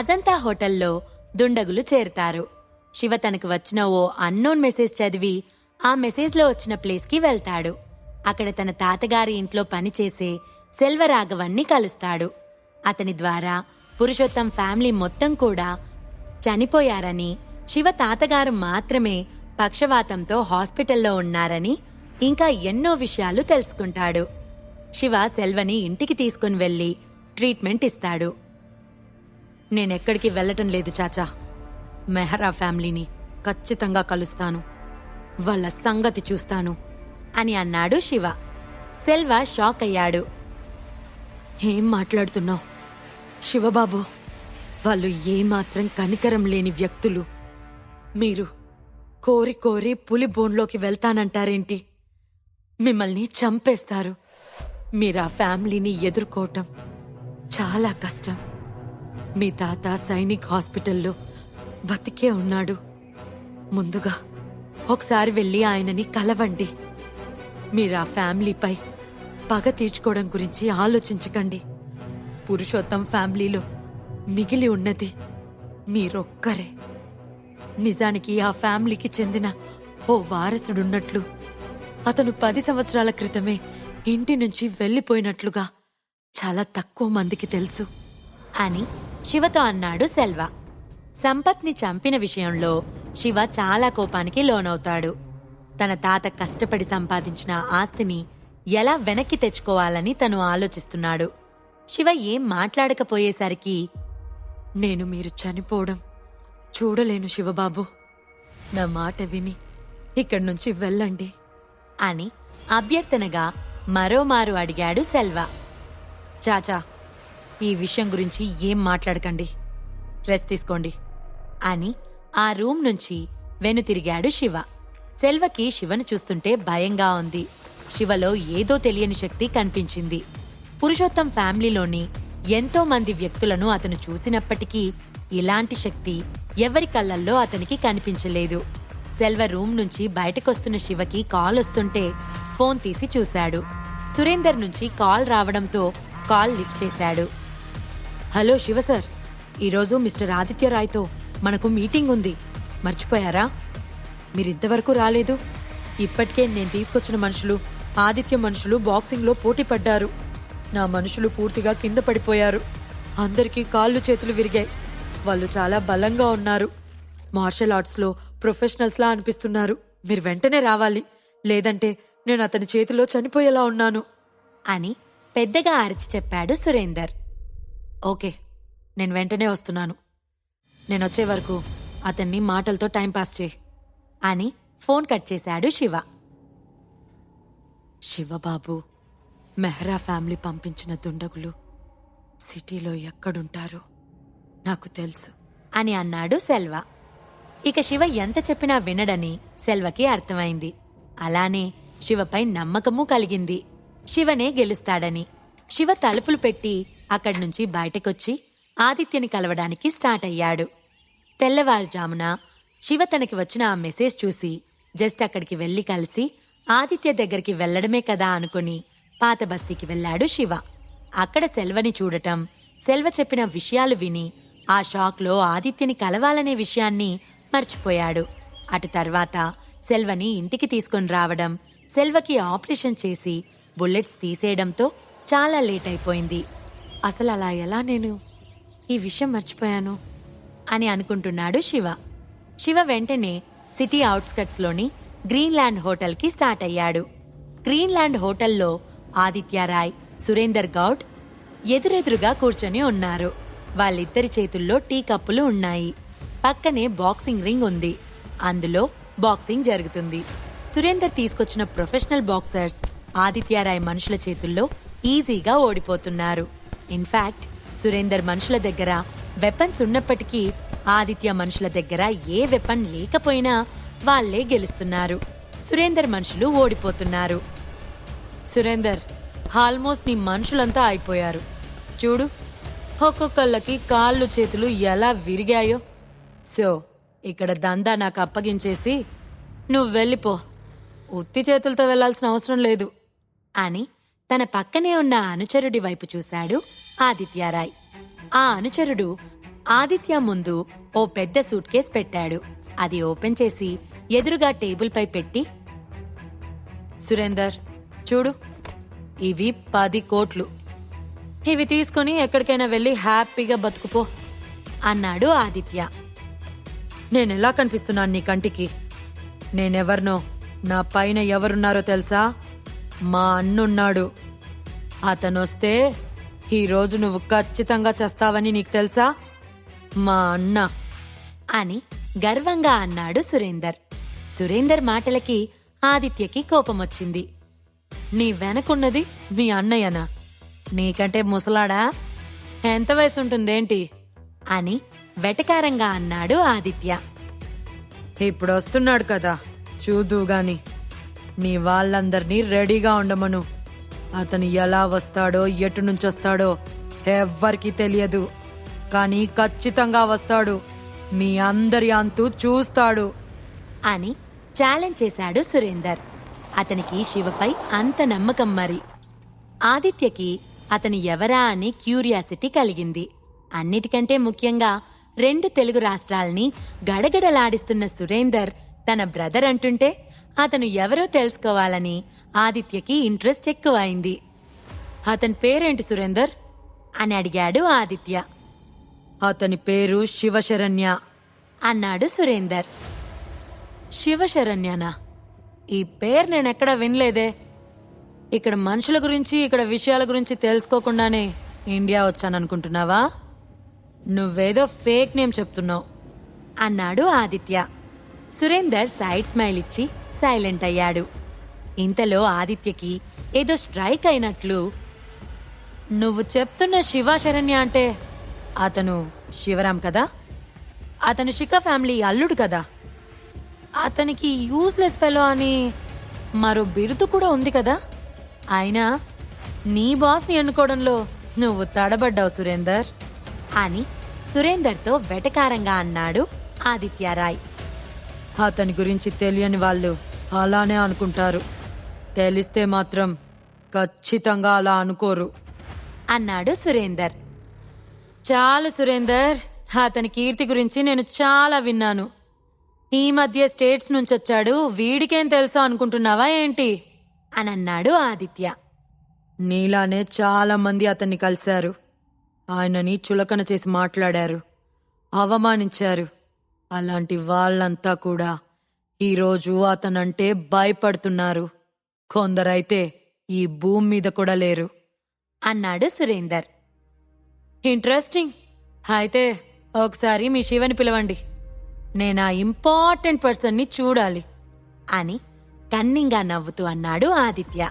అజంతా హోటల్లో దుండగులు చేరుతారు. శివ తనకు వచ్చిన ఓ అన్నోన్ మెసేజ్ చదివి ఆ మెసేజ్లో వచ్చిన ప్లేస్కి వెళ్తాడు. అక్కడ తన తాతగారి ఇంట్లో పనిచేసే సెల్వరాఘవన్ని కలుస్తాడు. అతని ద్వారా పురుషోత్తం ఫ్యామిలీ మొత్తం కూడా చనిపోయారని శివ తాతగారు మాత్రమే పక్షవాతంతో హాస్పిటల్లో ఉన్నారని ఇంకా ఎన్నో విషయాలు తెలుసుకుంటాడు. శివ సెల్వని ఇంటికి తీసుకుని వెళ్ళి ట్రీట్మెంట్ ఇస్తాడు. నేనెక్కడికి వెళ్ళటం లేదు చాచా. మెహరా ఫ్యామిలీని ఖచ్చితంగా కలుస్తాను. వాళ్ళ సంగతి చూస్తాను అని అన్నాడు శివ. సెల్వ షాక్ అయ్యాడు. ఏం మాట్లాడుతున్నావు? శివబాబు వాళ్ళు ఏమాత్రం కనికరం లేని వ్యక్తులు. మీరు కోరి కోరి పులి బోన్లోకి వెళ్తానంటారేంటి? మిమ్మల్ని చంపేస్తారు. మీరు ఆ ఫ్యామిలీని ఎదుర్కోవటం చాలా కష్టం. మీ తాత సైనిక్ హాస్పిటల్లో బతికే ఉన్నాడు. ముందుగా ఒకసారి వెళ్ళి ఆయనని కలవండి. మీరు ఆ ఫ్యామిలీపై పగ తీర్చుకోవడం గురించి ఆలోచించకండి. పురుషోత్తం ఫ్యామిలీలో మిగిలి ఉన్నది మీరొక్కరే. నిజానికి ఆ ఫ్యామిలీకి చెందిన ఓ వారసుడున్నట్లు అతను పది సంవత్సరాల క్రితమే ఇంటి నుంచి వెళ్ళిపోయినట్లుగా చాలా తక్కువ మందికి తెలుసు. అని శివతో అన్నాడు సెల్వ. సంపత్ని చంపిన విషయంలో శివ చాలా కోపానికి లోనవుతాడు. తన తాత కష్టపడి సంపాదించిన ఆస్తిని ఎలా వెనక్కి తెచ్చుకోవాలని తను ఆలోచిస్తున్నాడు. శివ ఏం మాట్లాడకపోయేసరికి నేను మీరు చనిపోవడం చూడలేను శివబాబు. నా మాట విని ఇక్కడి నుంచి వెళ్ళండి. అని అభ్యర్థనగా మరోమారు అడిగాడు సెల్వ. చాచా ఈ విషయం గురించి ఏం మాట్లాడకండి. రెస్ట్ తీసుకోండి. అని ఆ రూమ్ నుంచి వెనుతిరిగాడు శివ. సెల్వకి శివను చూస్తుంటే భయంగా ఉంది. శివలో ఏదో తెలియని శక్తి కనిపించింది. పురుషోత్తం ఫ్యామిలీలోని ఎంతో మంది వ్యక్తులను అతను చూసినప్పటికీ ఇలాంటి శక్తి ఎవరి కళ్ళల్లో అతనికి కనిపించలేదు. సెల్వ రూమ్ నుంచి బయటకొస్తున్న శివకి కాల్ వస్తుంటే ఫోన్ తీసి చూశాడు. సురేందర్ నుంచి కాల్ రావడంతో కాల్ లిఫ్ట్ చేశాడు. Hello Shiva sir. ఈరోజు మిస్టర్ ఆదిత్య రాయ్తో మనకు మీటింగ్ ఉంది. మర్చిపోయారా? మీరింతవరకు రాలేదు. ఇప్పటికే నేను తీసుకొచ్చిన మనుషులు ఆదిత్య మనుషులు బాక్సింగ్లో పోటీ పడ్డారు. నా మనుషులు పూర్తిగా కింద పడిపోయారు. అందరికీ కాళ్ళు చేతులు విరిగాయి. వాళ్ళు చాలా బలంగా ఉన్నారు. మార్షల్ ఆర్ట్స్లో ప్రొఫెషనల్స్లా అనిపిస్తున్నారు. మీరు వెంటనే రావాలి. లేదంటే నేను అతని చేతిలో చనిపోయేలా ఉన్నాను. అని పెద్దగా అరిచి చెప్పాడు సురేందర్. ఓకే నేను వెంటనే వస్తున్నాను. నేను వచ్చే వరకు అతన్ని మాటలతో టైం పాస్ చేయి అని ఫోన్ కట్ చేశాడు శివ. శివబాబు మెహ్రా ఫ్యామిలీ పంపించిన దుండగులు సిటీలో ఎక్కడుంటారో నాకు తెలుసు అని అన్నాడు సెల్వ. ఇక శివ ఎంత చెప్పినా వినడని సెల్వకి అర్థమైంది. అలానే శివపై నమ్మకము కలిగింది. శివనే గెలుస్తాడని. శివ తలుపులు పెట్టి అక్కడి నుంచి బయటకొచ్చి ఆదిత్యని కలవడానికి స్టార్ట్ అయ్యాడు. తెల్లవారుజామున శివ తనకి వచ్చిన ఆ మెసేజ్ చూసి జస్ట్ అక్కడికి వెళ్ళి కలిసి ఆదిత్య దగ్గరికి వెళ్ళడమే కదా అనుకుని పాత బస్తీకి వెళ్ళాడు శివ. అక్కడ సెల్వని చూడటం సెల్వ చెప్పిన విషయాలు విని ఆ షాక్లో ఆదిత్యని కలవాలనే విషయాన్ని మర్చిపోయాడు. అటు తర్వాత సెల్వని ఇంటికి తీసుకొని రావడం సెల్వకి ఆపరేషన్ చేసి బుల్లెట్స్ తీసేయడంతో చాలా లేట్ అయిపోయింది. అసలు అలా ఎలా నేను ఈ విషయం మర్చిపోయాను? అని అనుకుంటున్నాడు శివ. శివ వెంటనే సిటీ అవుట్స్కట్స్లోని గ్రీన్లాండ్ హోటల్కి స్టార్ట్ అయ్యాడు. గ్రీన్లాండ్ హోటల్లో ఆదిత్యరాయ్ సురేందర్ గౌడ్ ఎదురెదురుగా కూర్చొని ఉన్నారు. వాళ్ళిద్దరి చేతుల్లో టీ కప్పులు ఉన్నాయి. పక్కనే బాక్సింగ్ రింగ్ ఉంది. అందులో బాక్సింగ్ జరుగుతుంది. సురేందర్ తీసుకొచ్చిన ప్రొఫెషనల్ బాక్సర్స్ ఆదిత్యరాయ్ మనుషుల చేతుల్లో ఈజీగా ఓడిపోతున్నారు. ఇన్ఫాక్ట్ సురేందర్ మనుషుల దగ్గర వెపన్స్ ఉన్నప్పటికీ ఆదిత్య మనుషుల దగ్గర ఏ వెపన్ లేకపోయినా వాళ్ళే గెలుస్తున్నారు. సురేందర్ మనుషులు ఓడిపోతున్నారు. సురేందర్ ఆల్మోస్ట్ నీ మనుషులంతా అయిపోయారు. చూడు ఒక్కొక్కళ్ళకి కాళ్ళు చేతులు ఎలా విరిగాయో. సో ఇక్కడ దందా నాకు అప్పగించేసి నువ్వు వెళ్ళిపో. ఉత్తి చేతులతో వెళ్ళాల్సిన అవసరం లేదు. అని తన పక్కనే ఉన్న అనుచరుడి వైపు చూశాడు ఆదిత్యారాయ్. ఆ అనుచరుడు ఆదిత్య ముందు ఓ పెద్ద సూట్ కేస్ పెట్టాడు. అది ఓపెన్ చేసి ఎదురుగా టేబుల్పై పెట్టి సురేందర్ చూడు ఇవి పది కోట్లు. ఇవి తీసుకుని ఎక్కడికైనా వెళ్ళి హ్యాపీగా బతుకుపో అన్నాడు ఆదిత్య. నేనెలా కనిపిస్తున్నాను నీ కంటికి? నేనెవర్నో నా పైన ఎవరున్నారో తెలుసా? మా అన్నున్నాడు. అతనొస్తే ఈరోజు నువ్వు ఖచ్చితంగా చేస్తావని నీకు తెలుసా? మా అన్న. అని గర్వంగా అన్నాడు సురేందర్. సురేందర్ మాటలకి ఆదిత్యకి కోపమొచ్చింది. నీ వెనకున్నది మీ అన్నయ్యనా. నీకంటే ముసలాడా? ఎంత వయసు ఉంటుందేంటి అని వెటకారంగా అన్నాడు ఆదిత్య. ఇప్పుడు వస్తున్నాడు కదా చూదు గాని నీ వాళ్ళందర్నీ రెడీగా ఉండమను. అతను ఎలా వస్తాడో ఎటు నుంచి వస్తాడో ఎవ్వరికీ తెలియదు. కానీ ఖచ్చితంగా వస్తాడు. మీ అందరి అంతు చూస్తాడు. అని ఛాలెంజ్ చేశాడు సురేందర్. అతనికి శివపై అంత నమ్మకం మరి. ఆదిత్యకి అతను ఎవరా అని క్యూరియాసిటీ కలిగింది. అన్నిటికంటే ముఖ్యంగా రెండు తెలుగు రాష్ట్రాల్ని గడగడలాడిస్తున్న సురేందర్ తన బ్రదర్ అంటుంటే అతను ఎవరో తెలుసుకోవాలని ఆదిత్యకి ఇంట్రెస్ట్ ఎక్కువైంది. అతని పేరేంటి సురేందర్? అని అడిగాడు ఆదిత్య. అతని పేరు శివశరణ్య. అన్నాడు సురేందర్. శివశరణ్యనా? ఈ పేరు నేనెక్కడా వినలేదే. ఇక్కడ మనుషుల గురించి ఇక్కడ విషయాల గురించి తెలుసుకోకుండానే ఇండియా వచ్చాననుకుంటున్నావా? నువ్వేదో ఫేక్ నేమ్ చెప్తున్నావు అన్నాడు ఆదిత్య. సురేందర్ సైడ్ స్మైల్ ఇచ్చి సైలెంట్ అయ్యాడు. ఇంతలో ఆదిత్యకి ఏదో స్ట్రైక్ అయినట్లు నువ్వు చెప్తున్న శివాశరణ్య అంటే అతను శివరాం కదా? అతను శిఖ ఫ్యామిలీ అల్లుడు కదా? అతనికి యూస్లెస్ ఫెలో అని మరో బిరుదు కూడా ఉంది కదా? అయినా నీ బాస్ని ఎన్నుకోవడంలో నువ్వు తడబడ్డావు సురేందర్ అని సురేందర్తో వెటకారంగా అన్నాడు ఆదిత్యరాయ్. అతని గురించి తెలియని వాళ్ళు అలానే అనుకుంటారు. తెలిస్తే మాత్రం ఖచ్చితంగా అలా అనుకోరు. అన్నాడు సురేందర్. చాలు సురేందర్ అతని కీర్తి గురించి నేను చాలా విన్నాను. ఈ మధ్య స్టేట్స్ నుంచి వచ్చాడు వీడికేం తెలుసా అనుకుంటున్నావా ఏంటి? అని అన్నాడు ఆదిత్య. నీలానే చాలా మంది అతన్ని కలిశారు. ఆయనని చులకన చేసి మాట్లాడారు అవమానించారు. అలాంటి వాళ్ళంతా కూడా ఈరోజు అతనంటే భయపడుతున్నారు. కొందరైతే ఈ భూమి మీద కూడా లేరు. అన్నాడు సురేందర్. ఇంట్రెస్టింగ్. అయితే ఒకసారి మీ శివని పిలవండి. నేను ఆ ఇంపార్టెంట్ పర్సన్ని చూడాలి. అని కన్నింగా నవ్వుతూ అన్నాడు ఆదిత్య.